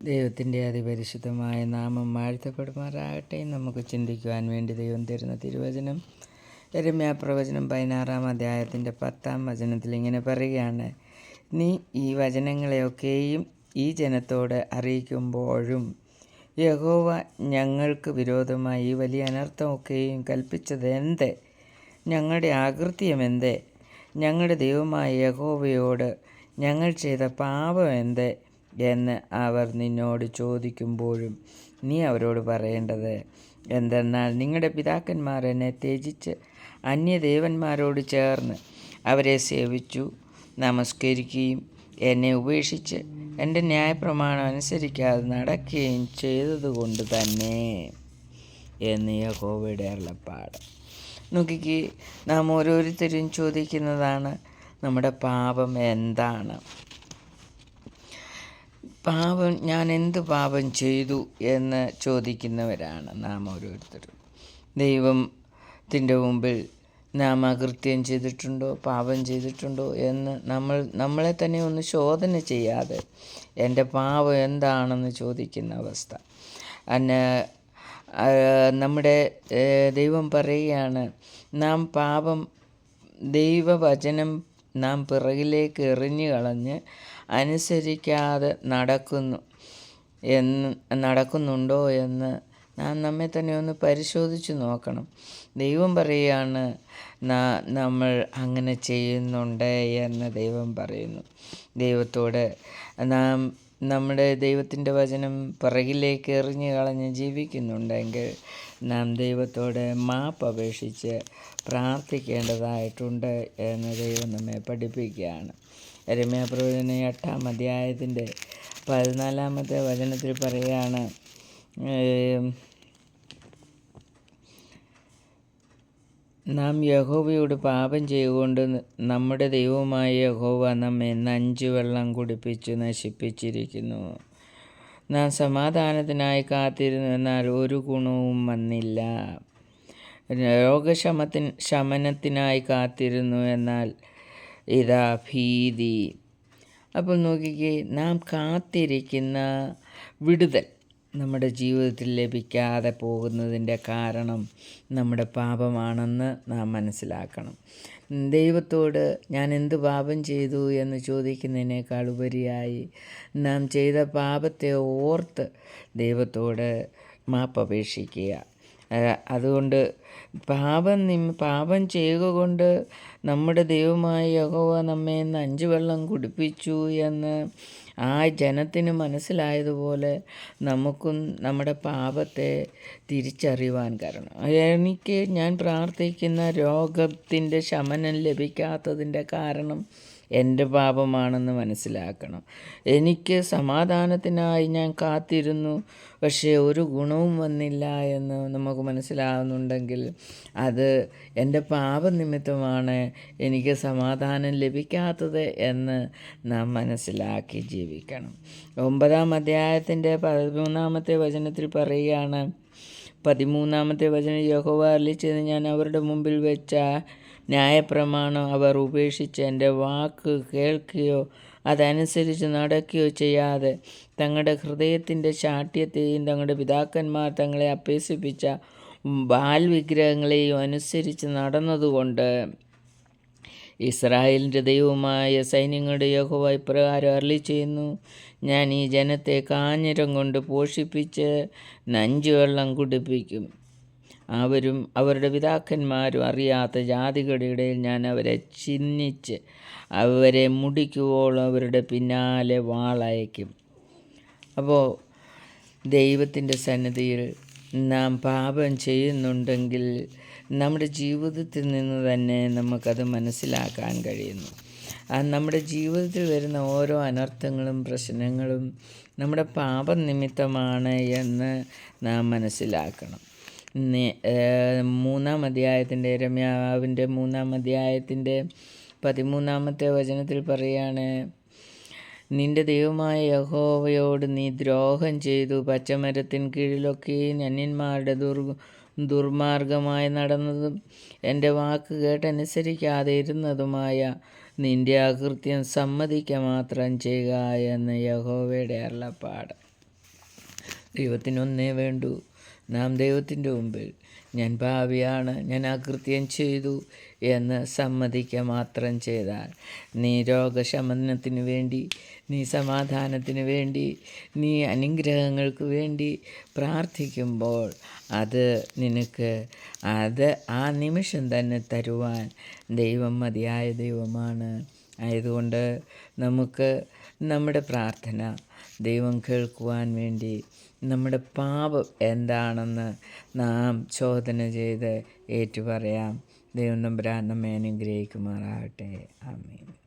ദൈവത്തിന്റെ അതിപരിശുദ്ധമായ നാമം വാഴ്ത്തപ്പെടുമാറാകട്ടെ നമുക്ക് ചിന്തിക്കുവാൻ വേണ്ടി ദൈവം തരുന്ന തിരുവചനം. എരമ്യാ പ്രവചനം പതിനാറാം അധ്യായത്തിന്റെ പത്താം വചനത്തിൽ ഇങ്ങനെ പറയുകയാണ്. നീ ഈ വചനങ്ങളെയൊക്കെയും ഈ ജനത്തോട് അറിയിക്കുമ്പോഴും യഹോവ ഞങ്ങൾക്ക് വിരോധമായി ഈ വലിയ അനർത്ഥമൊക്കെയും കൽപ്പിച്ചത് എന്ത് ഞങ്ങളുടെ ആകൃത്യം എന്തേ ഞങ്ങളുടെ ദൈവമായ യഹോവയോട് ഞങ്ങൾ ചെയ്ത പാപം എന്ത് എന്ന് അവർ നിന്നോട് ചോദിക്കുമ്പോഴും നീ അവരോട് പറയേണ്ടത് എന്തെന്നാൽ നിങ്ങളുടെ പിതാക്കന്മാർ എന്നെ ത്യജിച്ച് അന്യദേവന്മാരോട് ചേർന്ന് അവരെ സേവിച്ചു നമസ്കരിക്കുകയും എന്നെ ഉപേക്ഷിച്ച് എന്റെ ന്യായപ്രമാണം അനുസരിക്കാതെ നടക്കുകയും ചെയ്തതുകൊണ്ട് തന്നെ എന്ന് യഹോവയുടെ അരുളപ്പാട്. നോക്കിക്ക് നാം ഓരോരുത്തരും ചോദിക്കുന്നതാണ് നമ്മുടെ പാപം എന്താണ്? പാപം ഞാൻ എന്ത് പാപം ചെയ്തു എന്ന് ചോദിക്കുന്നവരാണ് നാം ഓരോരുത്തരും. ദൈവത്തിന്റെ മുമ്പിൽ നാം അകൃത്യം ചെയ്തിട്ടുണ്ടോ പാപം ചെയ്തിട്ടുണ്ടോ എന്ന് നമ്മൾ നമ്മളെ തന്നെ ഒന്ന് ശോധന ചെയ്യാതെ എന്റെ പാപം എന്താണെന്ന് ചോദിക്കുന്ന അവസ്ഥ. അന്ന് നമ്മുടെ ദൈവം പറയുകയാണ് നാം പാപം ദൈവവചനം നാം പിറകിലേക്ക് എറിഞ്ഞു കളഞ്ഞ് അനുസരിക്കാതെ നടക്കുന്നു എന്ന് നടക്കുന്നുണ്ടോ എന്ന് നാം നമ്മെ തന്നെ ഒന്ന് പരിശോധിച്ച് നോക്കണം. ദൈവം പറയുകയാണ് നമ്മൾ അങ്ങനെ ചെയ്യുന്നുണ്ട് എന്ന് ദൈവം പറയുന്നു. ദൈവത്തോട് നാം നമ്മുടെ ദൈവത്തിന്റെ വചനം പിറകിലേക്ക് എറിഞ്ഞു കളഞ്ഞ് ജീവിക്കുന്നുണ്ടെങ്കിൽ നാം ദൈവത്തോട് മാപ്പ് അപേക്ഷിച്ച് പ്രാർത്ഥിക്കേണ്ടതായിട്ടുണ്ട് എന്ന് ദൈവം നമ്മെ പഠിപ്പിക്കുകയാണ്. രമ്യാപ്രവചന എട്ടാം അധ്യായത്തിന്റെ പതിനാലാമത്തെ വചനത്തിൽ പറയുകയാണ് നാം യഹോവയോട് പാപം ചെയ്തുകൊണ്ട് നമ്മുടെ ദൈവമായ യഹോവ നമ്മെ നഞ്ചു വെള്ളം കുടിപ്പിച്ച് നശിപ്പിച്ചിരിക്കുന്നു. നാം സമാധാനത്തിനായി കാത്തിരുന്നു എന്നാൽ ഒരു ഗുണവും വന്നില്ല. രോഗശമത്തിന് ശമനത്തിനായി കാത്തിരുന്നു എന്നാൽ ഇതാ ഭീതി. അപ്പോൾ നോക്കിക്കേ നാം കാത്തിരിക്കുന്ന വിടുതൽ. നമ്മുടെ ജീവിതത്തിൽ ലഭിക്കാതെ പോകുന്നതിന്റെ കാരണം നമ്മുടെ പാപമാണെന്ന് നാം മനസ്സിലാക്കണം. ദൈവത്തോട് ഞാൻ എന്ത് പാപം ചെയ്തു എന്ന് ചോദിക്കുന്നതിനേക്കാൾ ഉപരിയായി നാം ചെയ്ത പാപത്തെ ഓർത്ത് ദൈവത്തോട് മാപ്പപേക്ഷിക്കുക അതുകൊണ്ട് പാപം നിം പാപം ചെയ്യുക കൊണ്ട് നമ്മുടെ ദൈവമായ യഹോവ നമ്മെ ഇന്ന് അഞ്ച് വെള്ളം കുടിപ്പിച്ചു എന്ന് ആ ജനത്തിന് മനസ്സിലായതുപോലെ നമുക്കും നമ്മുടെ പാപത്തെ തിരിച്ചറിയുവാൻ കാരണം. എനിക്ക് ഞാൻ പ്രാർത്ഥിക്കുന്ന രോഗത്തിന്റെ ശമനം ലഭിക്കാത്തതിന്റെ കാരണം എന്റെ പാപമാണെന്ന് മനസ്സിലാക്കണം. എനിക്ക് സമാധാനത്തിനായി ഞാൻ കാത്തിരുന്നു. പക്ഷേ ഒരു ഗുണവും വന്നില്ല എന്ന് നമുക്ക് മനസ്സിലാകുന്നുണ്ടെങ്കിൽ അത് എന്റെ പാപനിമിത്തമാണ് എനിക്ക് സമാധാനം ലഭിക്കാത്തത് എന്ന് നാം മനസ്സിലാക്കി ജീവിക്കണം. ഒമ്പതാം അധ്യായത്തിന്റെ പതിമൂന്നാമത്തെ വചനത്തിൽ പറയുകയാണ് പതിമൂന്നാമത്തെ വചനം യഹോവ അറിയിച്ചത് ഞാൻ അവരുടെ മുമ്പിൽ വെച്ച ന്യായപ്രമാണം അവർ ഉപേക്ഷിച്ച് എന്റെ വാക്ക് കേൾക്കുകയോ അതനുസരിച്ച് നടക്കുകയോ ചെയ്യാതെ തങ്ങളുടെ ഹൃദയത്തിന്റെ ശാഠ്യത്തെയും തങ്ങളുടെ പിതാക്കന്മാർ തങ്ങളെ അഭ്യസിപ്പിച്ച ബാൽ വിഗ്രഹങ്ങളെയും അനുസരിച്ച് നടന്നതുകൊണ്ട് ഇസ്രായേലിന്റെ ദൈവമായ സൈന്യങ്ങളുടെ യഹോവ ഇപ്രകാരം അരളി ചെയ്യുന്നു ഞാൻ ഈ ജനത്തെ കാഞ്ഞിരം കൊണ്ട് പോഷിപ്പിച്ച് നഞ്ചുവെള്ളം കുടിപ്പിക്കും. അവരും അവരുടെ പിതാക്കന്മാരും അറിയാത്ത ജാതികളുടെ ഇടയിൽ ഞാൻ അവരെ ചിഹ്നിച്ച് അവരെ മുടിക്കുവോളം അവരുടെ പിന്നാലെ വാളയക്കും. അപ്പോൾ ദൈവത്തിന്റെ സന്നിധിയിൽ നാം പാപം ചെയ്യുന്നുണ്ടെങ്കിൽ നമ്മുടെ ജീവിതത്തിൽ നിന്ന് തന്നെ നമുക്കത് മനസ്സിലാക്കാൻ കഴിയുന്നു. നമ്മുടെ ജീവിതത്തിൽ വരുന്ന ഓരോ അനർത്ഥങ്ങളും പ്രശ്നങ്ങളും നമ്മുടെ പാപനിമിത്തമാണ് എന്ന് നാം മനസ്സിലാക്കണം. മൂന്നാം അധ്യായത്തിന്റെ രമ്യാവിന്റെ മൂന്നാം അധ്യായത്തിന്റെ പതിമൂന്നാമത്തെ വചനത്തിൽ പറയാണ് നിന്റെ ദൈവമായ യഹോവയോട് നീ ദ്രോഹം ചെയ്തു പച്ചമരത്തിൻ കീഴിലൊക്കെ അന്യന്മാരുടെ ദുർ ദുർമാർഗമായി നടന്നതും എന്റെ വാക്ക് കേട്ടനുസരിക്കാതെ ഇരുന്നതുമായ നിന്റെ അകൃത്യം സമ്മതിക്ക മാത്രം ചെയ്യുക എന്ന് യഹോവയുടെ അരുളപ്പാട്. ദൈവത്തിനൊന്നേ വേണ്ടൂ. നാം ദൈവത്തിന്റെ മുമ്പിൽ ഞാൻ ഭാവിയാണ് ഞാൻ അകൃത്യം ചെയ്തു എന്ന് സമ്മതിക്കുക മാത്രം ചെയ്താൽ നീ രോഗശമനത്തിന് വേണ്ടി നീ സമാധാനത്തിന് വേണ്ടി നീ അനുഗ്രഹങ്ങൾക്ക് വേണ്ടി പ്രാർത്ഥിക്കുമ്പോൾ അത് നിനക്ക് അത് ആ നിമിഷം തന്നെ തരുവാൻ ദൈവം മതിയായ ദൈവമാണ്. ആയതുകൊണ്ട് നമുക്ക് നമ്മുടെ പ്രാർത്ഥന ദൈവം കേൾക്കുവാൻ വേണ്ടി നമ്മുടെ പാപം എന്താണെന്ന് നാം ചോദന ചെയ്ത് ഏറ്റുപറയാം. ദൈവം നമ്പരാൻ നമ്മെ അനുഗ്രഹിക്കുമാറാകട്ടെ. ആമീൻ.